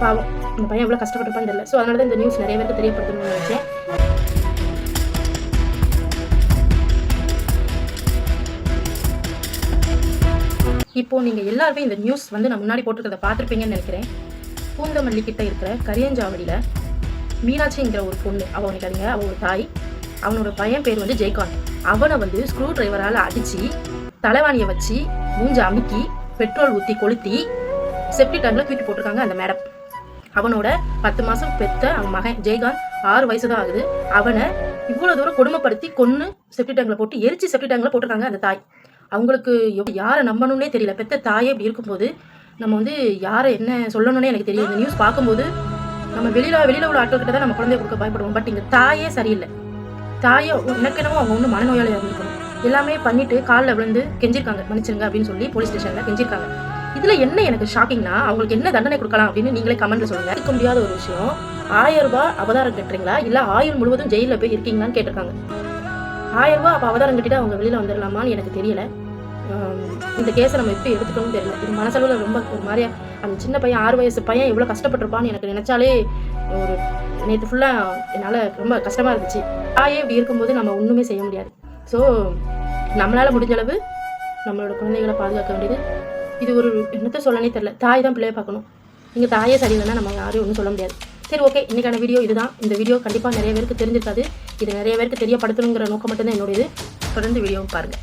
பாவம். அந்த பையன் எவ்வளோ கஷ்டப்பட்டிருப்பான்னு தெரியல. ஸோ அதனால தான் இந்த நியூஸ் நிறைய பேருக்கு தெரியப்படுத்தணும்னு நினச்சேன். இப்போ நீங்கள் எல்லாருமே இந்த நியூஸ் வந்து நான் முன்னாடி போட்டிருக்கிறத பார்த்துருப்பீங்கன்னு நினைக்கிறேன். பூந்தமல்லி கிட்ட இருக்கிற கரியஞ்சாவடியில் மீனாட்சிங்கிற ஒரு பொண்ணு அவள் நினைக்காதீங்க அவள் ஒரு தாய். அவனோட பையன் பேர் வந்து ஜெய்கான் அவனை வந்து ஸ்க்ரூ டிரைவரால் அடித்து தலைவாணியை வச்சு மூஞ்ச அமுக்கி பெட்ரோல் ஊற்றி கொளுத்தி செப்டி டேங்கில் தூக்கி போட்டிருக்காங்க அந்த மேடம் அவனோட பத்து மாதம் பெத்த அவன் மகன் ஜெய்கான் ஆறு வயசு தான் ஆகுது. அவனை இவ்வளோ தூரம் கொடுமைப்படுத்தி கொன்று செப்டி டேங்கில் போட்டு எரிச்சு செப்டி டேங்கில் போட்டிருக்காங்க அந்த தாய். அவங்களுக்கு யாரை நம்பணும்னே தெரியல. பெத்த தாயே இப்படி இருக்கும்போது நம்ம வந்து யாரை என்ன சொல்லணும்னே எனக்கு தெரியும் இந்த நியூஸ் பார்க்கும்போது நம்ம வெளியில வெளியில உள்ள ஆட்கள்கிட்ட தான் நம்ம குழந்தைய கொடுக்க பயப்படுவோம். பட் இங்க தாயே சரியில்லை. தாயை எனக்கு அவங்க ஒன்றும் மனநோயாளியாக இருந்திருக்கணும். எல்லாமே பண்ணிட்டு காலில் விழுந்து கெஞ்சிருக்காங்க. மன்னிச்சிருங்க அப்படின்னு சொல்லி போலீஸ் ஸ்டேஷனில் கெஞ்சிருக்காங்க. இதுல என்ன எனக்கு ஷாக்கிங்னா அவங்களுக்கு என்ன தண்டனை கொடுக்கலாம் அப்படின்னு நீங்களே கமெண்ட்ல சொல்லுங்க. இருக்க முடியாத ஒரு விஷயம். ஆயிரம் ரூபாய் அவதாரம் கட்டுறீங்களா? இல்ல ஆயுள் முழுவதும் ஜெயிலில் போய் இருக்கீங்களான்னு கேட்டிருக்காங்க. ஆயிரம் ரூபாய் அப்போ அவதாரம் கட்டிட்டு அவங்க வெளியில வந்துடலாமான்னு எனக்கு தெரியல. இந்த கேஸை நம்ம எப்படி எடுத்துக்கணும்னு தெரியல. இது மனசளவில் ரொம்ப ஒரு மாதிரியா அந்த சின்ன பையன் ஆறு வயசு பையன் எவ்வளோ கஷ்டப்பட்டிருப்பான்னு எனக்கு நினைச்சாலே ஒரு நேற்று ஃபுல்லாக என்னால் ரொம்ப கஷ்டமாக இருந்துச்சு. தாயே இப்படி இருக்கும்போது நம்ம ஒன்றுமே செய்ய முடியாது. ஸோ நம்மளால் முடிஞ்ச அளவு நம்மளோட குழந்தைகளை பாதுகாக்க வேண்டியது இது ஒரு என்னத்த சொல்லனே தெரில தாய் தான் பிள்ளைய பார்க்கணும். நீங்கள் தாயே சரி வேணால் நம்ம யாரும் ஒன்றும் சொல்ல முடியாது. சரி ஓகே இன்றைக்கான வீடியோ இதுதான். இந்த வீடியோ கண்டிப்பாக நிறைய பேருக்கு தெரிஞ்சிருக்காது. இது நிறைய பேருக்கு தெரியப்படுத்தணுங்கிற நோக்கம் மட்டும்தான் என்னோட இது தொடர்ந்து வீடியோவும் பாருங்கள்